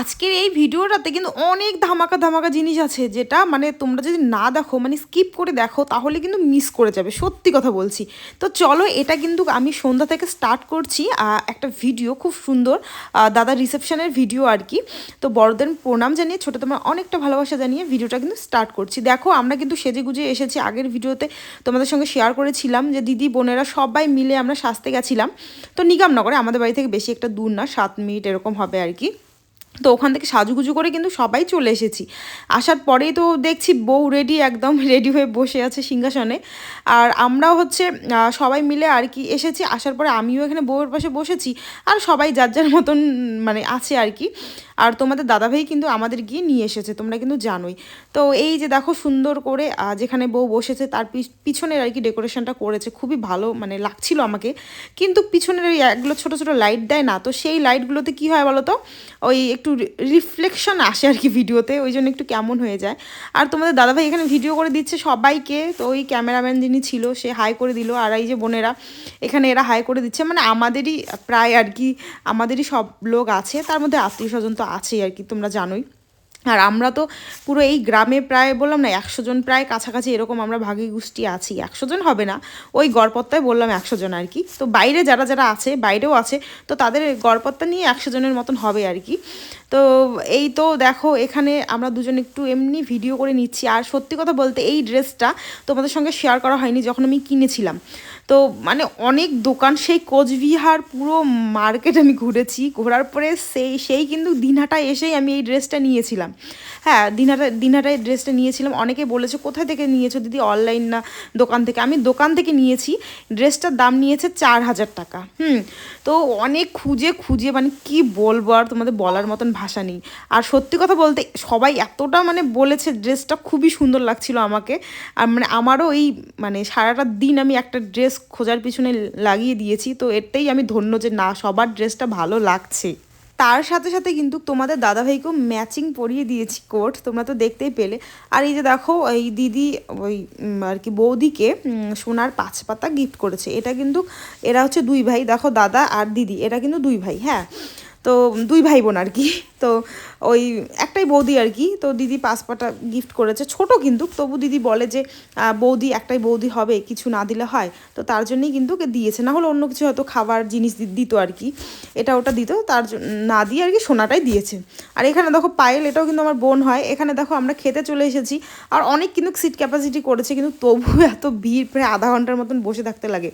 আজকের এই ভিডিওটাতে কিন্তু অনেক ধামাকা ধামাকা জিনিস আছে যেটা মানে তোমরা যদি না দেখো মানে স্কিপ করে দেখো, তাহলে কিন্তু মিস করে যাবে। সত্যি কথা বলছি। তো চলো, এটা কিন্তু আমি সন্ধ্যা থেকে স্টার্ট করছি। একটা ভিডিও খুব সুন্দর দাদা রিসেপশনের ভিডিও আর কি। তো বড়দের প্রণাম জানিয়ে ছোটো তোমার অনেকটা ভালোবাসা জানিয়ে ভিডিওটা কিন্তু স্টার্ট করছি। দেখো, আমরা কিন্তু সেজে গুজে এসেছি। আগের ভিডিওতে তোমাদের সঙ্গে শেয়ার করেছিলাম যে দিদি, বোনেরা সবাই মিলে আমরা সাজতে গেছিলাম। তো নিগমনগরে, আমাদের বাড়ি থেকে বেশি একটা দূর না, সাত মিনিট এরকম হবে আর কি। তো ওখান থেকে সাজুগুজু করে কিন্তু সবাই চলে এসেছি। আসার পরেই তো দেখছি বউ রেডি একদম রেডি হয়ে বসে আছে সিংহাসনে। আর আমরাও হচ্ছে সবাই মিলে আর কি এসেছি। আসার পরে আমিও এখানে বউয়ের পাশে বসেছি। আর সবাই যার যার মতন মানে আছে আর কি। আর তোমাদের দাদাভাই কিন্তু আমাদের গিয়ে নিয়ে এসেছে, তোমরা কিন্তু জানোই। তো এই যে দেখো সুন্দর করে যেখানে বউ বসেছে তার পিছ- পিছনের আর কি ডেকোরেশনটা করেছে। খুবই ভালো মানে লাগছিল আমাকে। কিন্তু পিছনের ওই একগুলো ছোটো ছোটো লাইট দেয় না। তো সেই লাইটগুলোতে কী হয় বলো তো? ওই রিফ্লেকশন আসে আর কি ভিডিওতে ওই জন্য একটু কেমন হয়ে যায়। আর তোমাদের দাদাভাই এখানে ভিডিও করে দিচ্ছে সবাইকে, তো ওই ক্যামেরাম্যান যিনি ছিল, সে হাই করে দিল। আর এই যে বোনেরা, এখানে এরা হাই করে দিচ্ছে। মানে আমাদেরই প্রায় আর কি আমাদেরই সব লোক আছে, তার মধ্যে আত্মীয় স্বজন তো আছেই আর কি তোমরা জানোই। আর আমরা তো পুরো এই গ্রামে প্রায় বললাম না, একশো জন প্রায় কাছাকাছি এরকম আমরা ভাগী গোষ্ঠী আছি, একশো জন হবে না। ওই গড়পত্তায় বললাম একশো জন আর কি। তো বাইরে যারা যারা আছে, বাইরেও আছে, তো তাদের গড়পত্তা নিয়ে একশো জনের মতন হবে আর কি। তো এই তো দেখো, এখানে আমরা দুজন একটু এমনি ভিডিও করে নিচ্ছি। আর সত্যি কথা বলতে এই ড্রেসটা তোমাদের সঙ্গে শেয়ার করা হয়নি যখন আমি কিনেছিলাম। তো মানে অনেক দোকান, সেই কোচবিহার পুরো মার্কেট আমি ঘুরেছি। ঘোরার পরে সেই সেই কিন্তু দিনহাটা এসেই আমি এই ড্রেসটা নিয়েছিলাম। হ্যাঁ দিনহাটা দিনহাটায় ড্রেসটা নিয়েছিলাম। অনেকে বলেছে কোথায় থেকে নিয়েছো দিদি? অনলাইন না দোকান থেকে? আমি দোকান থেকে নিয়েছি। ড্রেসটার দাম নিয়েছে চার হাজার টাকা। হুম, তো অনেক খুঁজে খুঁজে মানে কি বলব আর তোমাদের বলার মতন ভাষা নেই। আর সত্যি কথা বলতে, সবাই এতটা মানে বলেছে, ড্রেসটা খুবই সুন্দর লাগছিল আমাকে। আর মানে আমারও এই মানে সারাটা দিন আমি একটা ড্রেস খোঁজার পিছনে লাগিয়ে দিয়েছি, তো এটাই আমি ধন্য যে না, সবার ড্রেসটা ভালো লাগছে। তার সাথে সাথে কিন্তু তোমাদের দাদাভাইকেও ম্যাচিং পরিয়ে দিয়েছি কোট তোমরা তো দেখতেই পেলে। আর এই যে দেখো, এই দিদি, ওই আর কি বৌদিকে সোনার পাঁচ পাতা গিফট করেছে। এটা কিন্তু, এরা হচ্ছে দুই ভাই, দেখো দাদা আর দিদি, এরা কিন্তু দুই ভাই হ্যাঁ? তো দুই ভাই বোন আর কি। তো ওই একটাই বৌদি আর কি। তো দিদি পাসপাটা গিফট করেছে। ছোট কিন্তু, তবু দিদি বলে যে বৌদি একটাই বৌদি হবে, কিছু না দিলে হয়। তো তার জন্যই কিন্তু ওকে দিয়েছে। না হলে অন্য কিছু হয়তো খাবার জিনিস দিত আর কি। এটা ওটা দিত, তার না দিয়ে আর কি সোনাটাই দিয়েছে। আর এখানে দেখো পায়েল, এটাও কিন্তু আমার বোন হয়। এখানে দেখো আমরা খেতে চলে এসেছি। আর অনেক কিন্তু সিট ক্যাপাসিটি করেছে, কিন্তু তবু এত ভিড়, প্রায় আধা ঘণ্টার মতন বসে থাকতে লাগে।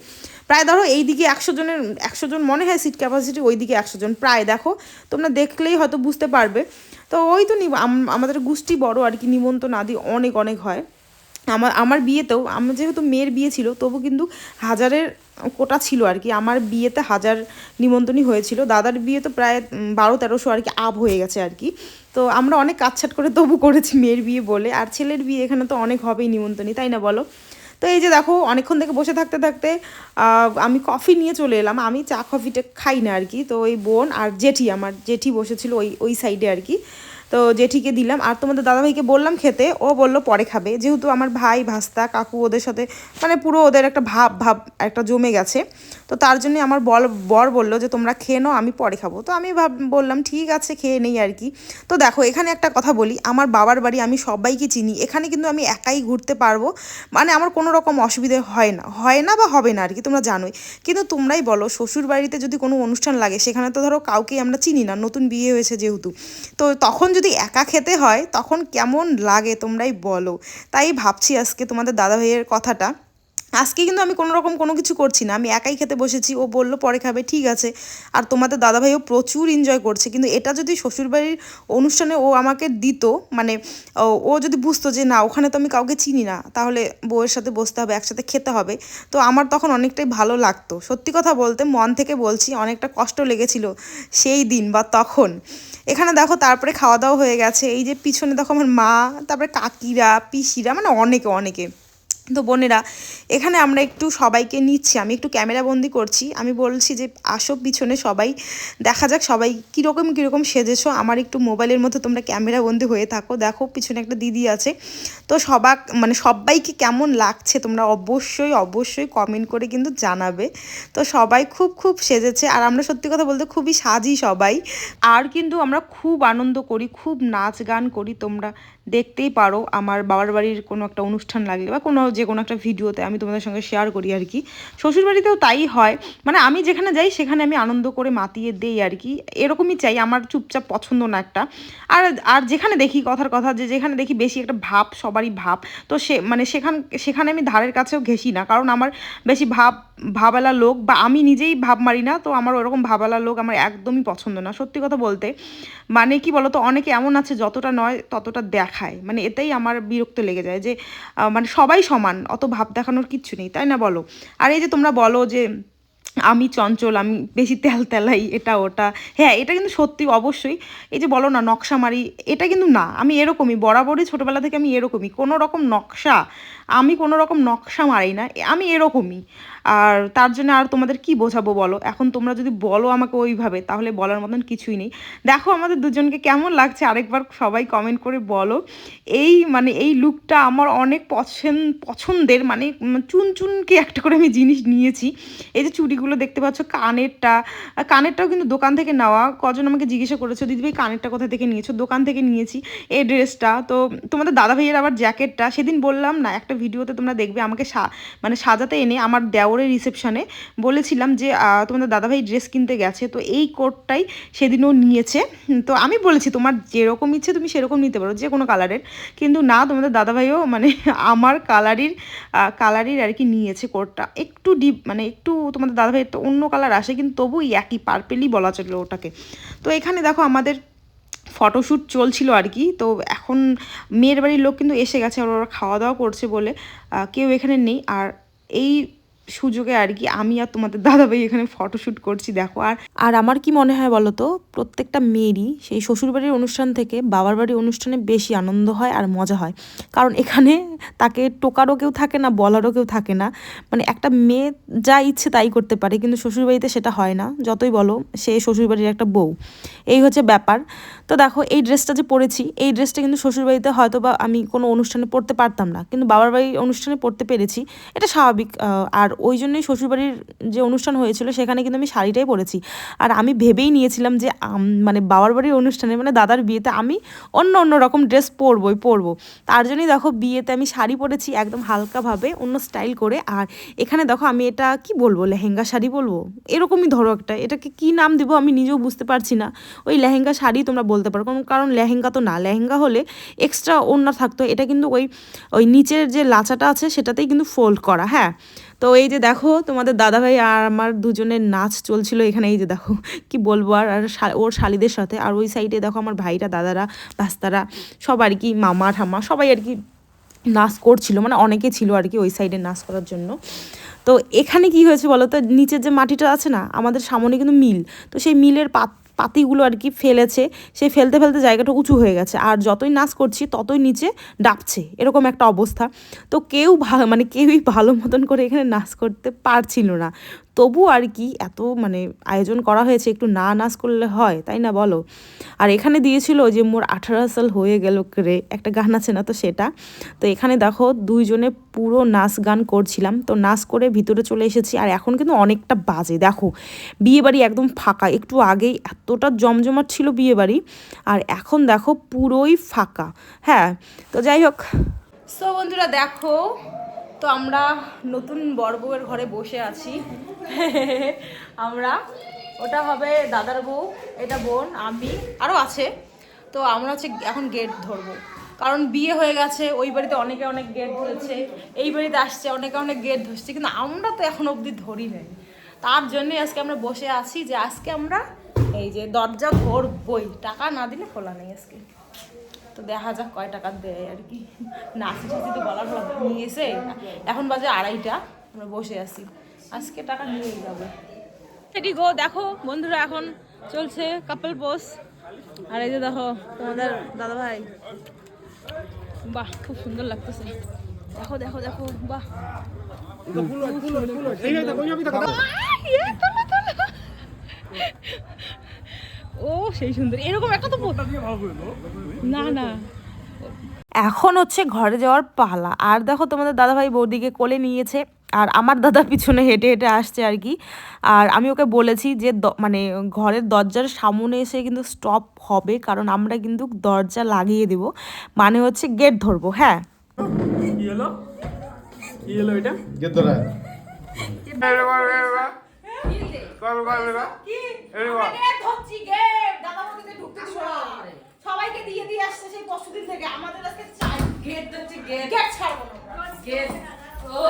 প্রায় ধরো এই দিকে একশো জনের, একশো জন মনে হয় সিট ক্যাপাসিটি ওই দিকে একশো জন। প্রায় দেখো, তোমরা দেখলেই হয়তো বুঝতে পারবে। তো ওই তো আমাদের গোষ্ঠী বড় আর কি, নিমন্ত্রণ আদি অনেক অনেক হয়। আমার আমার বিয়েতেও, আমার যেহেতু মেয়ের বিয়ে ছিল, তবু কিন্তু হাজারের কোটা ছিল আর কি। আমার বিয়েতে হাজার নিমন্ত্রণই হয়েছিল। দাদার বিয়ে তো প্রায় বারো, তেরোশো আর কি আপ হয়ে গেছে আর কি। তো আমরা অনেক কাটছাট করে তবু করেছি মেয়ের বিয়ে বলে। আর ছেলের বিয়ে এখানে তো অনেক হবেই নিমন্ত্রণই, তাই না বলো? তো এই যে দেখো, অনেকক্ষণ থেকে বসে থাকতে থাকতে আমি কফি নিয়ে চলে এলাম। আমি চা কফিটা খাই না আর কি। তো ওই বোন আর জেঠি, আমার জেঠি বসেছিল ওই ওই সাইডে আর কি। তো জেঠিকে দিলাম। আর তোমাদের দাদাভাইকে বললাম খেতে, ও বলল পরে খাবে। যেহেতু আমার ভাই, ভাস্তা, কাকু ওদের সাথে মানে পুরো ওদের একটা ভাব ভাব, একটা জমে গেছে। তো তার জন্য আমার বল, বর বলল যে, তোমরা খেয়ে নাও, আমি পরে খাব। তো আমি ভাব, বললাম, ঠিক আছে, খেয়ে নেই আর কি। তো দেখো, এখানে একটা কথা বলি, আমার বাবার বাড়ি আমি সবাইকে চিনি। এখানে কিন্তু আমি একাই ঘুরতে পারব। মানে আমার কোনো রকম অসুবিধে হয় না। হয় না বা হবে না আর কি, তোমরা জানোই। কিন্তু তোমরাই বলো শ্বশুর বাড়িতে যদি কোনো অনুষ্ঠান লাগে, সেখানে তো ধরো কাউকেই আমরা চিনি না, নতুন বিয়ে হয়েছে যেহেতু। তো তখন যদি একা খেতে হয়, তখন কেমন লাগে তোমরাই বলো। তাই ভাবছি আজকে তোমাদের দাদা ভাইয়ের কথাটা। আজকে কিন্তু আমি কোনো রকম কোনো কিছু করছি না। আমি একাই খেতে বসেছি। ও বলল, পরে খাবে, ঠিক আছে। আর তোমাদের দাদাভাইও প্রচুর এনজয় করছে। কিন্তু এটা যদি শ্বশুরবাড়ির অনুষ্ঠানে ও আমাকে দিত মানে ও যদি বুঝতো যে, না, ওখানে তো আমি কাউকে চিনি না, তাহলে বউয়ের সাথে বসতে হবে, একসাথে খেতে হবে। তো আমার তখন অনেকটাই ভালো লাগতো। সত্যি কথা বলতে, মন থেকে বলছি, অনেকটা কষ্ট লেগেছিল সেই দিন বা তখন। এখানে দেখো, তারপরে খাওয়া দাওয়া হয়ে গেছে। এই যে পিছনে দেখো, আমার মা, তারপরে কাকিরা, পিসিরা মানে অনেকে অনেকে। তো বোনেরা, এখানে আমরা একটু সবাইকে নিচ্ছি, আমি একটু ক্যামেরা বন্দি করছি। আমি বলছি যে, আসো পিছনে সবাই, দেখা যাক সবাই কীরকম কীরকম সেজেছো। আমার একটু মোবাইলের মধ্যে তোমরা ক্যামেরা বন্দি হয়ে থাকো। দেখো, পিছনে একটা দিদি আছে। তো সবাক মানে সবাইকে কেমন লাগছে তোমরা অবশ্যই অবশ্যই কমেন্ট করে কিন্তু জানাবে। তো সবাই খুব খুব সেজেছে। আর আমরা সত্যি কথা বলতে খুবই সাজি সবাই। আর কিন্তু আমরা খুব আনন্দ করি, খুব নাচ গান করি তোমরা। দেখতেই পারো আমার বাবার বাড়ির কোনো একটা অনুষ্ঠান লাগলে বা কোনো যে কোনো একটা ভিডিওতে আমি তোমাদের সঙ্গে শেয়ার করি আর কি। শ্বশুরবাড়িতেও তাই হয়। মানে আমি যেখানে যাই, সেখানে আমি আনন্দ করে মাতিয়ে দেই আর কি। এরকমই চাই, আমার চুপচাপ পছন্দ না একটা। আর আর যেখানে দেখি কথার কথা যে যেখানে দেখি বেশি একটা ভাব, সবারই ভাব। তো সে মানে সেখান, সেখানে আমি ধারের কাছেও ঘেসি না। কারণ আমার বেশি ভাব ভাবালা লোক বা আমি নিজেই ভাব মারি না, তো আমার ওরকম ভাবালা লোক আমার একদমই পছন্দ না। সত্যি কথা বলতে মানে কি বলতো, অনেকে এমন আছে যতটা নয় ততটা দেখায়। মানে এতেই আমার বিরক্ত লেগে যায় যে মানে সবাই সমান, অত ভাব দেখানোর কিচ্ছু নেই, তাই না বলো? আর এই যে তোমরা বলো যে, আমি চঞ্চল, আমি বেশি তেল তেলাই, এটা ওটা হ্যাঁ এটা কিন্তু সত্যি অবশ্যই। এই যে বলো না নকশা মারি এটা কিন্তু না, আমি এরকমই, বরাবরই ছোটোবেলা থেকে আমি এরকমই, কোনো রকম নকশা আমি কোনো রকম নকশা মারি না আমি এরকমই। আর তার জন্য আর তোমাদের কি বোঝাবো বলো? এখন তোমরা যদি বলো আমাকে ওইভাবে, তাহলে বলার মতন কিছুই নেই। দেখো আমাদের দুজনকে কেমন লাগছে, আরেকবার সবাই কমেন্ট করে বলো। এই মানে এই লুকটা আমার অনেক পছন্দ পছন্দের মানে চুন চুনকে একটা করে আমি জিনিস নিয়েছি। এই যে চুড়িগুলো দেখতে পাচ্ছ, কানেরটা। কানেরটাও কিন্তু দোকান থেকে নেওয়া। কজন আমাকে জিজ্ঞাসা করেছ দিদিভাই কানেরটা কোথা থেকে নিয়েছো? দোকান থেকে নিয়েছি। এই ড্রেসটা তো তোমাদের দাদা ভাইয়ের আবার জ্যাকেটটা সেদিন বললাম না, একটা ভিডিওতে তোমরা দেখবে, আমাকে মানে সাজাতে এনে আমার দেওরের রিসেপশনে বলেছিলাম যে তোমাদের দাদাভাই ড্রেস কিনতে গেছে, তো এই কোটটাই সেদিনও নিয়েছে। তো আমি বলেছি, তোমার যেরকম ইচ্ছে তুমি সেরকম নিতে পারো, যে কোনো কালারের কিন্তু না, তোমাদের দাদাভাইও মানে আমার কালারির কালারির আর কি নিয়েছে কোটটা। একটু ডিপ মানে একটু তোমাদের দাদাভাই তো অন্য কালার আসে, কিন্তু তবু একই পার্পেলই বলা চলে ওটাকে। তো এখানে দেখো আমাদের ফটোশ্যুট চলছিল আর কি। তো এখন মেয়ের বাড়ির লোক কিন্তু এসে গেছে আর ওরা খাওয়া দাওয়া করছে বলে। কেউ এখানে নেই। আর এই সুযোগে আর কি আমি আর তোমাদের দাদাভাই এখানে ফটোশ্যুট করছি, দেখো। আর আর আমার কি মনে হয় বলো তো, প্রত্যেকটা মেয়েরই সেই শ্বশুরবাড়ির অনুষ্ঠান থেকে বাবার বাড়ির অনুষ্ঠানে বেশি আনন্দ হয় আর মজা হয়। কারণ এখানে তাকে টোকারও কেউ থাকে না, বলারও কেউ থাকে না। মানে একটা মেয়ে যা ইচ্ছে তাই করতে পারে, কিন্তু শ্বশুরবাড়িতে সেটা হয় না। যতই বলো, সে শ্বশুরবাড়ির একটা বউ। এই হচ্ছে ব্যাপার। তো দেখো, এই ড্রেসটা যে পরেছি, এই ড্রেসটা কিন্তু শ্বশুরবাড়িতে হয়তো বা আমি কোনো অনুষ্ঠানে পড়তে পারতাম না। কিন্তু বাবার বাড়ির অনুষ্ঠানে পড়তে পেরেছি। এটা স্বাভাবিক আর ওই জন্যই শ্বশুরবাড়ির যে অনুষ্ঠান হয়েছিল, সেখানে কিন্তু আমি শাড়িটাই পরেছি। আর আমি ভেবেই নিয়েছিলাম যে মানে বাবার বাড়ির অনুষ্ঠানে মানে দাদার বিয়েতে আমি অন্য অন্য রকম ড্রেস পরবই, পরবো। তার জন্যই দেখো বিয়েতে আমি শাড়ি পরেছি একদম হালকাভাবে, অন্য স্টাইল করে। আর এখানে দেখো আমি এটা কি বলব, লেহেঙ্গা শাড়ি বলব? এরকমই ধরো একটা, এটাকে কি নাম দেবো আমি নিজেও বুঝতে পারছি না। ওই লেহেঙ্গা শাড়ি তোমরা বলতে পারো কারণ কারণ লেহেঙ্গা তো না। লেহেঙ্গা হলে এক্সট্রা ওড়না থাকতো। এটা কিন্তু ওই ওই নিচের যে লাচাটা আছে, সেটাতেই কিন্তু ফোল্ড করা হ্যাঁ? তো এই যে দেখো, তোমাদের দাদাভাই আর আমার দুজনের নাচ চলছিল এখানে। এই যে দেখো, কি বলব আর আর ওর শালিদের সাথে। আর ওই সাইডে দেখো আমার ভাইরা, দাদারা ভাস্তারা সব আর কি মামা ঠামা সবাই আর কি নাচ করছিল। মানে অনেকে ছিল আর কি ওই সাইডে নাচ করার জন্য। তো এখানে কি হয়েছে বলো তো? নিচের যে মাটিটা আছে না, আমাদের সামনে কিন্তু মিল। তো সেই মিলের পাত পাতিগুলো আর কি ফেলেছে, সেই ফেলতে ফেলতে জায়গাটা উঁচু হয়ে গেছে। আর যতই নাচ করছি, ততই নিচে ডাবছে, এরকম একটা অবস্থা। তো কেউ মানে কেউই ভালো মতন করে এখানে নাচ করতে পারছিল না। তবু আর কি এত মানে আয়োজন করা হয়েছে, একটু না নাচ করলে হয়, তাই না বলো? আর এখানে দিয়েছিল যে মোর আঠারো সাল হয়ে গেল রে, একটা গান আছে না তো সেটা? তো এখানে দেখো দুইজনে পুরো নাচ গান করছিলাম, তো নাচ করে ভিতরে চলে এসেছি, আর এখন কিন্তু অনেকটা বাজে, দেখো। বিয়েবাড়ি একদম ফাঁকা, একটু আগেই এতটা জমজমাট ছিল বিয়েবাড়ি, আর এখন দেখো পুরোই ফাঁকা হ্যাঁ? তো যাই হোক। সো বন্ধুরা দেখো তো আমরা নতুন বর বউয়ের ঘরে বসে আছি। আমরা, ওটা হবে দাদার বউ, এটা বোন, আমি আরও আছে। তো আমরা হচ্ছে এখন গেট ধরবো। কারণ বিয়ে হয়ে গেছে, ওই বাড়িতে অনেকে অনেক গেট ধরেছে, এই বাড়িতে আসছে, অনেকে অনেক গেট ধরছে, কিন্তু আমরা তো এখন অবধি ধরি নাই তার জন্যই আজকে আমরা বসে আছি যে আজকে আমরা এই যে দরজা ধরবই, টাকা না দিলে খোলা নেই আজকে। তো দেখা যাক কয় টাকা দেয় আর কি। নাচি টাচি তো গলা টলা নিয়েছে এখন বাজে আড়াইটা আমরা বসে আছি। আজকে টাকা নিয়ে যাব। সেটি গো দেখো বন্ধুরা এখন চলছে কাপল পোস আর এই যে দেখো তোমাদের দাদা ভাই বাহ খুব সুন্দর লাগতেছে। দেখো দেখো দেখো বাহ। ও সেই সুন্দর। এরকম একটা তো না না। এখন হচ্ছে ঘরে যাওয়ার পালা। আর দেখো তোমাদের দাদাভাই বৌদিকে কোলে নিয়েছে আর আমার দাদা পিছনে হেঁটে হেঁটে আসছে আর কি। আর আমি ওকে বলেছি যে দ- মানে ঘরের দরজার সামনে এসে কিন্তু স্টপ হবে কারণ আমরা কিন্তু দরজা লাগিয়ে দেব। মানে হচ্ছে গেট ধরবো হ্যাঁ? কি হলো? কি হলো এটা? কয় কয় বেগা কি এই বেগা ধরছি গেট দাদা বলতে ঢুকতে দিছ সবাইকে দিয়ে দিয়ে আসছে সেই পরশুদিন থেকে। আমাদের আজকে চাই। গেট ধরছি গেট। গেট ছাড়বো না গেট। ও।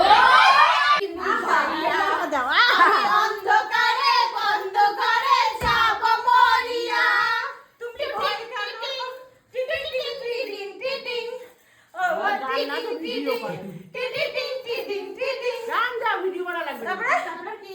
অন্ধকারে অন্ধকারে যাব মরিয়া। তুমি ভয় খালি টিং টিং টিং টিং টিং টিং ও গান্না তো ভিডিও করে টিং টিং টিং টিং টিং টিং গান দাও ভিডিও বানা লাগবে তারপরে? তারপরে কি?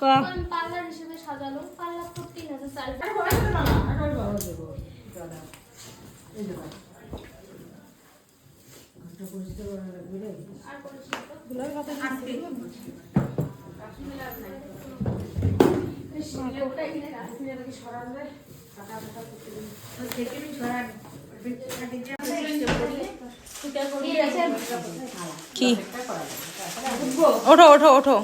পার্লার হিসেবে সাজালো। পার্লার তো তিন হাজার চার কি? ওঠো ওঠো ওঠো।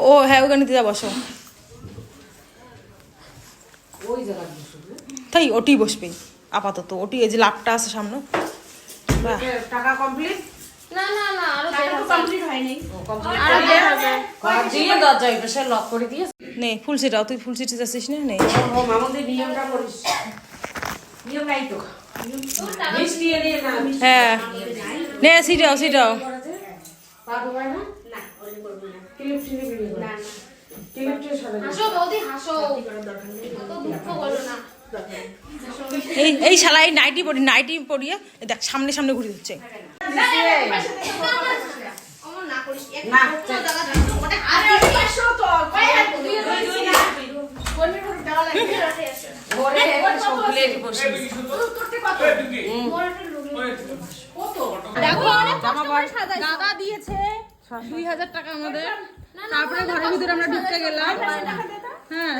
ও হ্যাঁ ওখানে দিয়ে বসো। তাই ওটি বসবে আপাতত। ওটি এই যে লাভটা আছে সামনে। বাহ। না না না আরও দেড় হাজার। দিয়ে দরজা এই লক করে দিয়ে নে ফুল সিটাও তুই ফুল সিটে যাচ্ছিস না? নে। ও আমাদের নিয়মটা করিস। নিয়ম নাই তো। মিষ্টি এনে না হ্যাঁ। নে সিটাও সিটাও না। ক্লিপ হাসো বৌদি হাসো অত দুঃখ বলো না এই এই শালা এই নাইটি পরি নাইটি পরিয়ে দেখ সামনে সামনে ঘুরে দিচ্ছে মানে দেখো দাদা দিয়েছে দুই হাজার টাকা আমাদের তারপরে ঘরের ভিতরে আমরা ঢুকতে গেলাম হ্যাঁ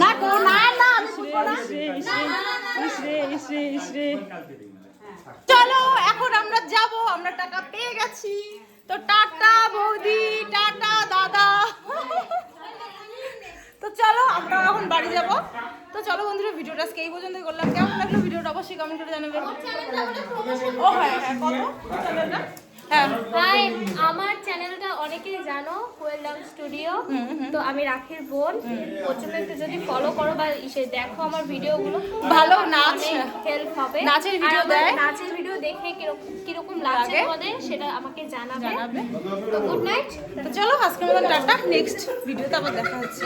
না না, না, চলো এখন আমরা যাব আমরা টাকা পেয়ে গেছি তো টাটা বৌদি টাটা দাদা তো চলো আমরা এখন বাড়ি যাব। তো চলো বন্ধুরা ভিডিওটা আজকে এই পর্যন্ত করলাম। কেমন লাগল ভিডিওটা অবশ্যই কমেন্ট করে জানাবেন ও হ্যাঁ হ্যাঁ কত? চ্যানেলটা হ্যাঁ। হাই আমার চ্যানেলটা অনেকেই জানো কোয়েল ডান্স স্টুডিও তো আমি রাখির বোন। একটু যদি ফলো করো বা ইসে দেখো আমার ভিডিওগুলো। ভালো নাচ। হেল্প হবে। নাচের ভিডিও দেয়। নাচের ভিডিও দেখে কীরকম লাগে। তোমাদের সেটা আমাকে জানাবে। জানাবে। তো গুড নাইট তো চলো আজকের মতন টাটা। নেক্সট ভিডিওতে আবার দেখা হচ্ছে।